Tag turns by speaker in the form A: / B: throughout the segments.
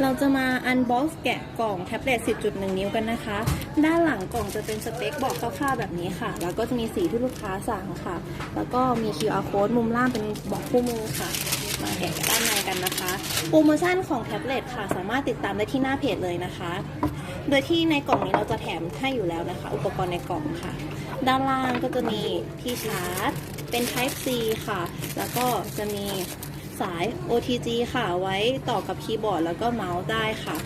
A: เราจะมาอันบ็อกซ์แกะกล่องแท็บเล็ต 10.1 นิ้วกันนะคะ ด้านหลังกล่องจะเป็นสเปคบอกคร่าวๆแบบนี้ค่ะ แล้วก็จะมีสีที่ลูกค้าสั่งค่ะ แล้วก็มี QR code มุมล่างเป็นบอกคู่มือค่ะ มาแกะด้านในกันนะคะ โปรโมชั่นของแท็บเล็ตค่ะ สามารถติดตามได้ที่หน้าเพจเลยนะคะ โดยที่ในกล่องนี้เราจะแถมให้อยู่แล้วนะคะ อุปกรณ์ในกล่องค่ะ ด้านล่างก็จะมีที่ชาร์จ เป็น Type C ค่ะ แล้วก็จะมี สาย OTG ค่ะ ไว้ต่อกับคีย์บอร์ดแล้วก็เมาส์ได้ค่ะ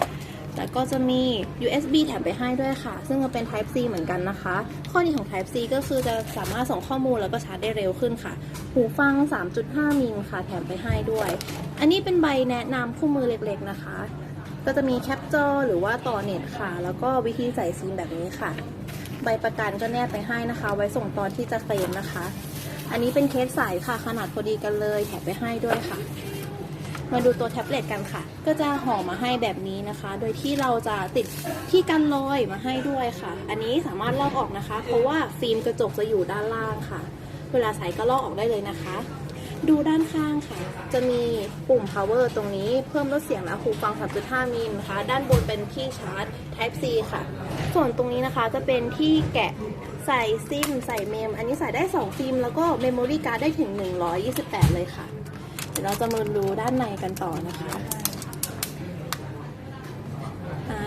A: แล้วก็จะมี USB แถมไปให้ด้วยค่ะ ซึ่งมันเป็น Type C เหมือนกันนะคะ ข้อดีของ Type C ก็คือจะสามารถส่งข้อมูลแล้วก็ชาร์จได้เร็วขึ้นค่ะ หูฟัง 3.5 มิลค่ะ แถมไปให้ด้วย อันนี้เป็นใบแนะนำคู่มือเล็กๆนะคะก็จะมีแคปจอหรือว่าต่อเน็ตค่ะ แล้วก็วิธีใส่ซิมแบบนี้ค่ะ ใบประกันก็แนบไปให้นะคะ ไว้ส่งตอนที่จะเคลมนะคะ อันนี้เป็นเคสใสค่ะ ขนาดพอดีกันเลยแถมไปให้ด้วยค่ะ มาดูตัวแท็บเล็ตกันค่ะ ก็จะห่อมาให้แบบนี้นะคะ โดยที่เราจะติดที่กันรอยมาให้ด้วยค่ะ อันนี้สามารถลอกออกนะคะ เพราะว่าฟิล์มกระจกจะอยู่ด้านล่างค่ะ เวลาใส่ก็ลอกออกได้เลยนะคะ ดูด้านข้างค่ะ จะมีปุ่ม power ตรงนี้เพิ่มลดเสียงและหูฟัง 3.5 มิลนะคะ ด้านบนเป็นที่ชาร์จ type C ค่ะ ส่วนตรงนี้นะคะจะเป็นที่แกะ ใส่ซิมใส่เมม อันนี้ใส่ได้ 2 ซิม แล้วก็เมมโมรี่การ์ดได้ถึง 128 เลยค่ะ เดี๋ยวเราจะมาดูด้านในกันต่อนะคะ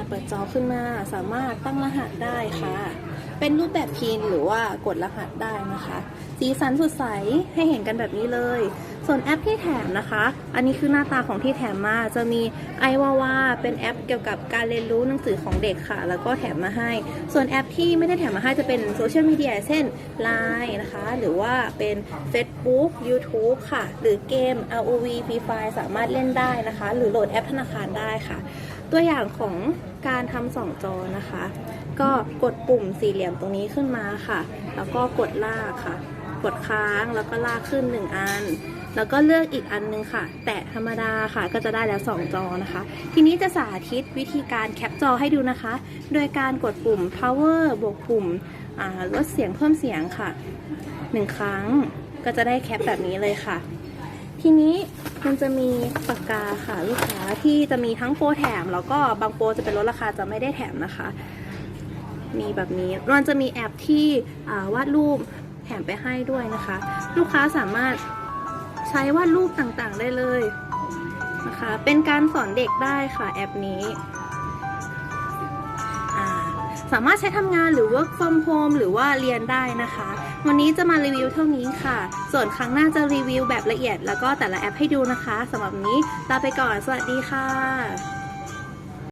A: เปิดจอขึ้นมาสามารถตั้งรหัสได้ค่ะ เป็นรูปแบบพินหรือว่ากดรหัสได้นะคะ สีสันสดใสให้เห็นกันแบบนี้เลย ส่วนแอปที่แถมนะคะ อันนี้คือหน้าตาของที่แถมมาจะมีไอวาวาเป็นแอปเกี่ยวกับการเรียนรู้หนังสือของเด็กค่ะ แล้วก็แถมมาให้ ส่วนแอปที่ไม่ได้แถมมาให้จะเป็นโซเชียลมีเดียเช่น Line นะคะ หรือว่าเป็น Facebook YouTube ค่ะ หรือเกม ROV Free Fire สามารถเล่นได้นะคะ หรือโหลดแอปธนาคารได้ค่ะ ตัวอย่างของการทำสองจอนะคะ ก็กดปุ่มสี่เหลี่ยมตรงนี้ขึ้นมาค่ะ แล้วก็กดลากค่ะ กดค้างแล้วก็ลากขึ้นหนึ่งอัน แล้วก็เลือกอีกอันนึงค่ะ แตะธรรมดาค่ะ ก็จะได้แล้ว2จอนะคะ ทีนี้จะสาธิตวิธีการแคปจอให้ดูนะคะ โดยการกดปุ่ม power บวกปุ่มลดเสียงเพิ่มเสียงค่ะหนึ่งครั้งก็จะได้แคปแบบนี้เลยค่ะ ทีนี้ มันจะมีปากกาค่ะลูกค้าที่จะมีทั้งโปรแถม แล้วก็บางโปรจะเป็นลดราคาจะไม่ได้แถมนะคะ มีแบบนี้มันจะมีแอปที่วาดรูปแถมไปให้ด้วยนะคะ ลูกค้าสามารถใช้วาดรูปต่างๆได้เลยนะคะ เป็นการสอนเด็กได้ค่ะแอปนี้ สามารถใช้ทำงานหรือ work from home หรือว่าเรียนได้นะคะ วันนี้จะมารีวิวเท่านี้ค่ะ ส่วนครั้งหน้าจะรีวิวแบบละเอียด แล้วก็แต่ละแอปให้ดูนะคะสำหรับนี้ลาไปก่อน สวัสดีค่ะ